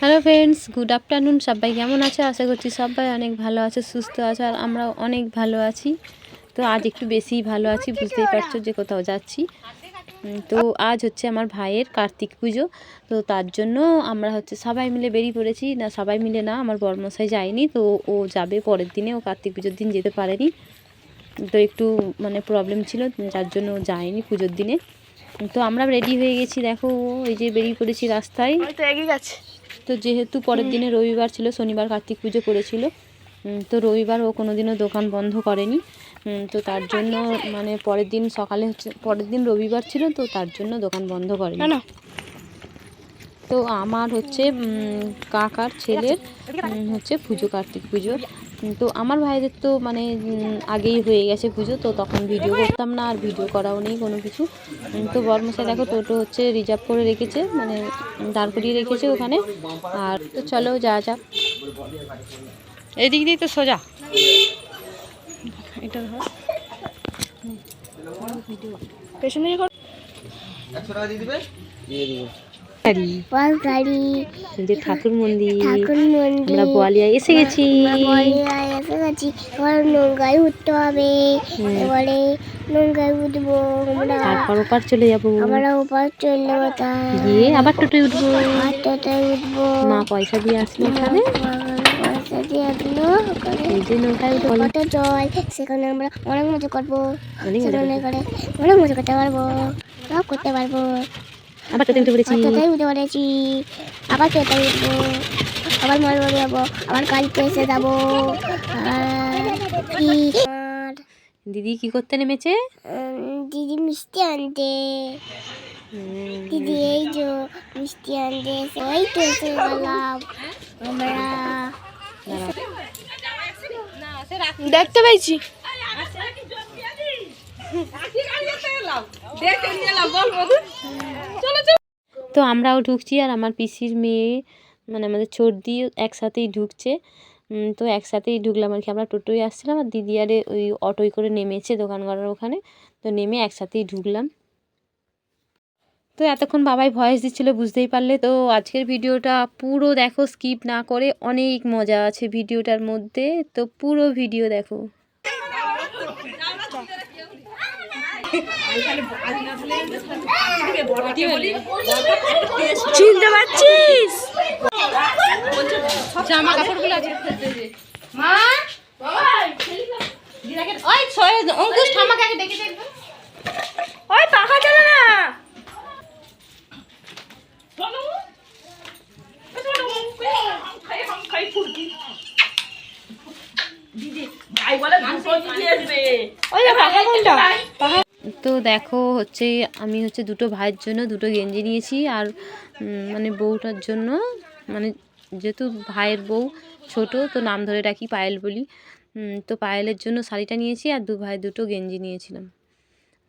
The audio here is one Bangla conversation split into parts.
Hello friends, good afternoon. সবাই কেমন আছে? আশা করছি সবাই অনেক ভালো আছে, সুস্থ আছে, আর আমরাও অনেক ভালো আছি। তো আজ একটু বেশি ভালো আছি, বুঝতেই পারছ যে কোথাও যাচ্ছি। তো আজ হচ্ছে আমার ভাইয়ের কার্তিক পুজো। তো তার জন্য আমরা হচ্ছে সবাই মিলে বেরিয়ে পড়েছি। না, সবাই মিলে না, আমার বর্মশাই যায়নি, তো ও যাবে পরের দিনে। ও কার্তিক পুজোর দিন যেতে পারেনি। তো একটু মানে প্রবলেম ছিল, যার জন্য ও যায়নি পুজোর দিনে। তো আমরা রেডি হয়ে গেছি দেখো ওই যে বেরিয়ে পড়েছি রাস্তায়। তো এগিয়ে গেছে। তো যেহেতু পরের দিনে রবিবার ছিল শনিবার কার্তিক পুজো করেছিল তো রবিবার ও কোনো দিনও দোকান বন্ধ করেনি তো তার জন্য মানে পরের দিন সকালে হচ্ছে পরের দিন রবিবার ছিল তো তার জন্য দোকান বন্ধ করেনি। তো আমার হচ্ছে কাকার ছেলের হচ্ছে পুজো কার্তিক পুজো। তো আমার ভাইদের তো মানে আগেই হয়ে গেছে পুজো তো তখন ভিডিও করতাম না আর ভিডিও করাও নেই কোনো কিছু। তো বর্মশাই দেখো টোটো হচ্ছে রিজার্ভ করে রেখেছে মানে দাঁড় করিয়ে রেখেছে ওখানে। আর তো চলো যা যাক এদিক দিয়ে তো সোজা। এটা ধর। পেছনে কর। বল গাড়ি যে ঠাকুর মন্দির। ঠাকুর মন্দির। আমরা বোয়ালিয়া এসে গেছি। এসে গেছি। এবার নৌকায় উঠতে হবে। এবারে নৌকায় উঠবো আমরা। তারপর ওপার চলে যাব। আমরা উপর চলে যাব গিয়ে আবার টোটোয় উঠবো। উঠবো। মা পয়সা দিয়ে আসলো এখানে পয়সা দিয়ে আসলো এই যে নৌকায় উঠবো। কত জল সেখানে আমরা অনেক মজা করব। অনেক মজা করে অনেক মজা করতে পারব। সব করতে পারব। আবার টোটোয় উঠে পড়েছি টোটাই উঠে পড়েছি আবার টোটাই উঠবো আবার মল বাড়ি যাব আবার কালকে এসে যাব। আর কি? আর, দিদি কি করতে নেমেছে? দিদি মিষ্টি আনতে। দিদি এই যে মিষ্টি আনতে ওই তো এসে গেলাম। আমরা দেখতে পেয়েছি। তো আমরাও ঢুকছি আর আমার পিসির মেয়ে মানে আমাদের চর্দি একসাথেই ঢুকছে। তো একসাথেই ঢুকলাম আর কি। আমরা টোটোয় আসছিলাম আর দিদি আরে ওই অটোয় করে নেমেছে দোকান করার ওখানে। তো নেমে একসাথেই ঢুকলাম। তো এতক্ষণ বাবাই ভয়েস দিচ্ছিল বুঝতেই পারলে। তো আজকের ভিডিওটা পুরো দেখো, স্কিপ না করে অনেক মজা আছে ভিডিওটার মধ্যে। তো পুরো ভিডিও দেখো। চিনতে পারছিস? জামা কাপড়গুলো আছে। মা? ওই অঙ্কুশ ঠামাকে আগে ডেকে দেখবে। ওই পাখা চলে না। ওই পাখা কোনটা? পাখা তো দেখো হচ্ছে আমি হচ্ছে দুটো ভাইয়ের জন্য দুটো গেঞ্জি নিয়েছি আর মানে বউটার জন্য মানে যেহেতু ভাইয়ের বউ ছোট তো নাম ধরে রাখি পায়েল বলি। তো পায়েলের জন্য শাড়িটা নিয়েছি আর দু ভাই দুটো গেঞ্জি নিয়েছিলাম।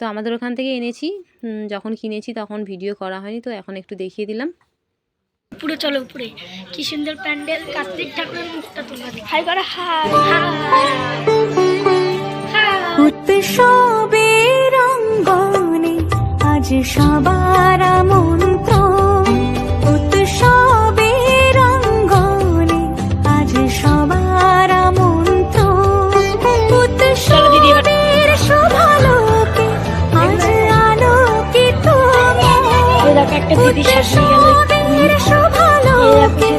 তো আমাদের ওখান থেকে এনেছি যখন কিনেছি তখন ভিডিও করা হয়নি তো এখন একটু দেখিয়ে দিলাম। পুরো চলো উপরে। কি সুন্দর প্যান্ডেল কার্তিক ঠাকুরের মুখটা তোলা। হাই করে হাই উৎসবের অঙ্গনে আজ সবার মন্ত্র উৎসবের অঙ্গনে আজ সবার মন্ত্র উৎসবের শোভালোকে আজ আলোকিত উৎসবের শোভালোকে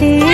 আসে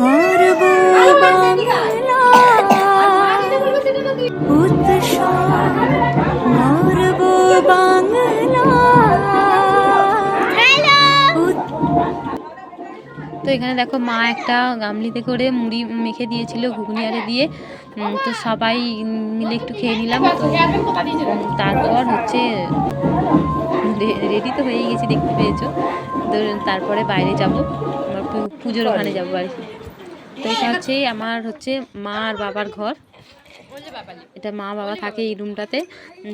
গর্ব গর্ব তো এখানে দেখো মা একটা গামলিতে করে মুড়ি মেখে দিয়েছিল ঘুগনি আরে দিয়ে। তো সবাই মিলে একটু খেয়ে নিলাম। তো তারপর হচ্ছে রেডি তো হয়ে গেছি দেখতে পেয়েছ। তো তারপরে বাইরে যাব আমার পুজোর ওখানে যাব বাড়ি তো এটা হচ্ছে আমার হচ্ছে মা আর বাবার ঘর। এটা মা বাবা থাকে এই রুমটাতে।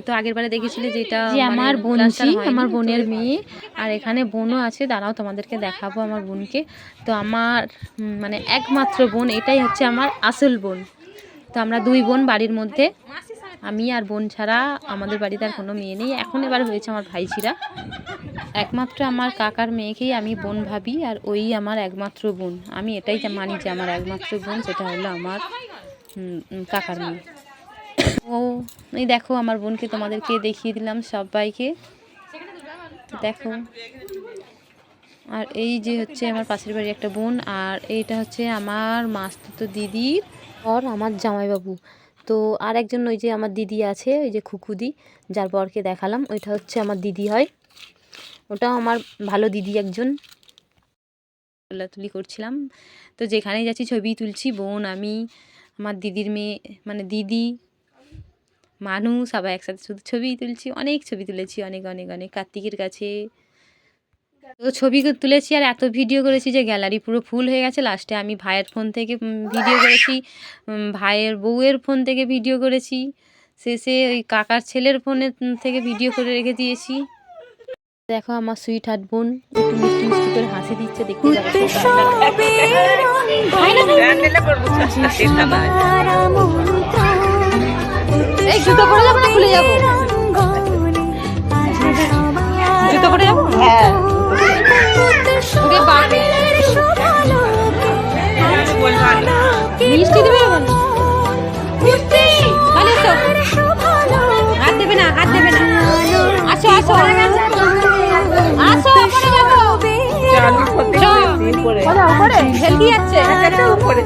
তো আগের বারে দেখেছিলে যে এটা মানে আমার বোন আমার বোনের মেয়ে। আর এখানে বোনও আছে দাঁড়াও তোমাদেরকে দেখাবো আমার বোনকে। তো আমার মানে একমাত্র বোন এটাই হচ্ছে আমার আসল বোন। তো আমরা দুই বোন বাড়ির মধ্যে। আমি আর বোন ছাড়া আমাদের বাড়িতে আর কোনো মেয়ে নেই। এখন এবার হয়েছে আমার ভাইছিরা একমাত্র আমার কাকার মেয়েকেই আমি বোন ভাবি আর ওই আমার একমাত্র বোন। আমি এটাই মানি যে আমার একমাত্র বোন, সেটা হলো আমার কাকার মেয়ে। ও, এই দেখো আমার বোনকে তোমাদেরকে দেখিয়ে দিলাম সবাইকে। দেখো। আর এই যে হচ্ছে আমার পাশের বাড়ি একটা বোন আর এইটা হচ্ছে আমার মাস্তুতো দিদির। আর আমার জামাইবাবু। তো আর একজন ওই যে আমার দিদি আছে, ওই যে খুকুদি, যার বরকে দেখালাম, ওইটা হচ্ছে আমার দিদি হয়। ওটাও আমার ভালো দিদি একজন। তুলি করছিলাম। তো যেখানেই যাচ্ছি ছবি তুলছি, বোন, আমি, আমার দিদির মেয়ে মানে দিদি মানুষ সবাই একসাথে শুধু ছবি তুলছি, অনেক ছবি তুলেছি, অনেক অনেক অনেক। কার্তিকের কাছে তো ছবি তুলেছি আর এত ভিডিও করেছি যে গ্যালারি পুরো ফুল হয়ে গেছে। লাস্টে আমি ভাইয়ের ফোন থেকে ভিডিও করেছি। ভাইয়ের বউয়ের ফোন থেকে ভিডিও করেছি। শেষে ওই কাকার ছেলের ফোনে থেকে ভিডিও করে রেখে দিয়েছি। দেখো আমার সুইট হার্ট বোন একটু মিষ্টি মিষ্টি করে হাসি দিচ্ছে দেখতে এই জুতো পরে যাব না খুলে যাব? কি আছে একটা উপরে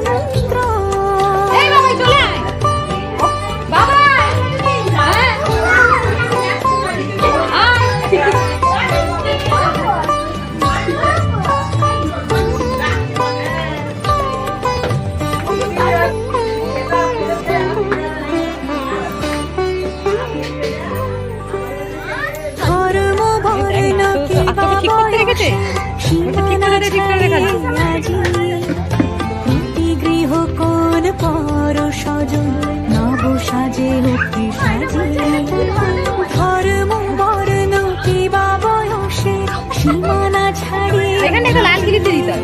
পর স্বজন নব সাজে অতি সাজিয়ে ধর্ম বর্ণ কি বা বয়সে সীমানা ছাড়িয়ে এখানে একটা লাল গিরিতে দিতে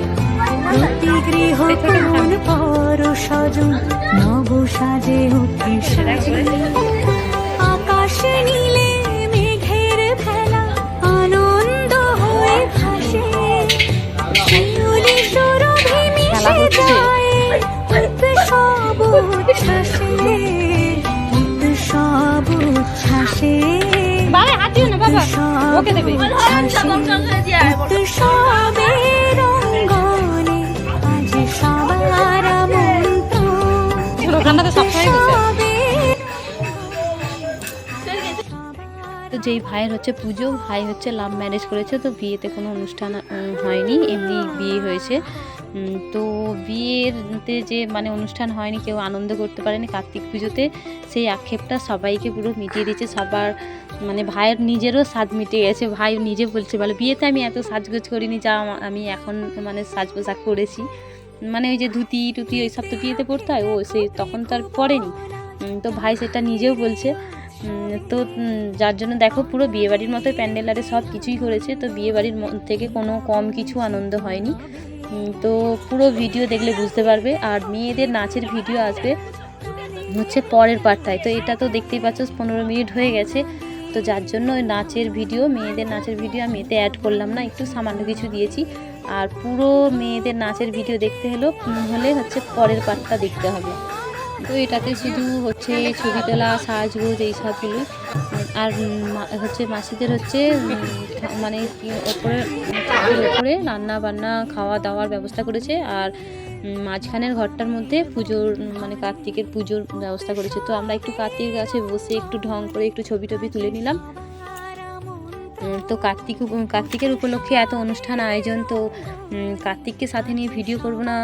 প্রতি গৃহ কোন পর স্বজন নব সাজে অতি সাজিয়ে আকাশ নীলে হয়ে তো যেই ভাইয়ের হচ্ছে পুজো ভাই হচ্ছে লাভ ম্যারেজ করেছে তো বিয়েতে কোনো অনুষ্ঠান হয়নি এমনি বিয়ে হয়েছে। তো বিয়েতে যে মানে অনুষ্ঠান হয়নি কেউ আনন্দ করতে পারেনি কার্তিক পুজোতে সেই আক্ষেপটা সবাইকে পুরো মিটিয়ে দিয়েছে সবার মানে ভাইয়ের নিজেরও স্বাদ মিটে গেছে। ভাই নিজে বলছে, বলে, বিয়েতে আমি এত সাজগোজ করিনি, যা আমা- এখন মানে সাজ পোশাক করেছি। মানে ওই যে ধুতি টুতি ওই সব তো বিয়েতে পড়তে হয়। ও সে তখন তো আর পড়েনি তো ভাই সেটা নিজেও বলছে। তো যার জন্য দেখো পুরো বিয়েবাড়ির মতো প্যান্ডেল আরে সব কিছুই করেছে। তো বিয়েবাড়ির থেকে কোনো কম কিছু আনন্দ হয়নি। তো পুরো ভিডিও দেখলে বুঝতে পারবে। আর মেয়েদের নাচের ভিডিও আসবে হচ্ছে পরের পার্টটায় তো এটা তো দেখতেই পাচ্ছ, পনেরো মিনিট হয়ে গেছে। তো যার জন্য ওই নাচের ভিডিও মেয়েদের নাচের ভিডিও আমি এতে অ্যাড করলাম না, একটু সামান্য কিছু দিয়েছি। আর পুরো মেয়েদের নাচের ভিডিও দেখতে হলো হলে হচ্ছে পরের পার্টটা দেখতে হবে। তো এটাতে শুধু হচ্ছে ছবি তোলা, সাজগোজ এই সবগুলো আর হচ্ছে মাসিদের হচ্ছে মানে ওপরে ওপরে রান্না বান্না খাওয়া দাওয়ার ব্যবস্থা করেছে। আর মাঝখানের ঘরটার মধ্যে পুজোর মানে কার্তিকের পুজোর ব্যবস্থা করেছে। তো আমরা একটু কার্তিকের কাছে বসে একটু ঢং করে একটু ছবি টবি তুলে নিলাম। তো কার্তিক কার্তিকের উপলক্ষে এত অনুষ্ঠান আয়োজন, তো কার্তিককে সাথে নিয়ে ভিডিও করব না,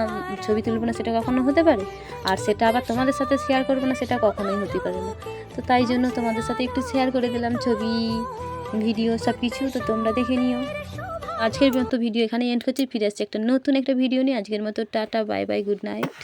ছবি তুলবো না সেটা কখনো হতে পারে? আর সেটা আবার তোমাদের সাথে শেয়ার করব না, সেটা কখনোই হতে পারে না। তো তাই জন্য তোমাদের সাথে একটু শেয়ার করে দিলাম ছবি ভিডিও সব কিছু তো তোমরা দেখে নিও। আজকের মতো ভিডিও এখানে এন্ড করছি। ফিরে আসছি একটা নতুন একটা ভিডিও নিয়ে। আজকের মতো tata bye bye good night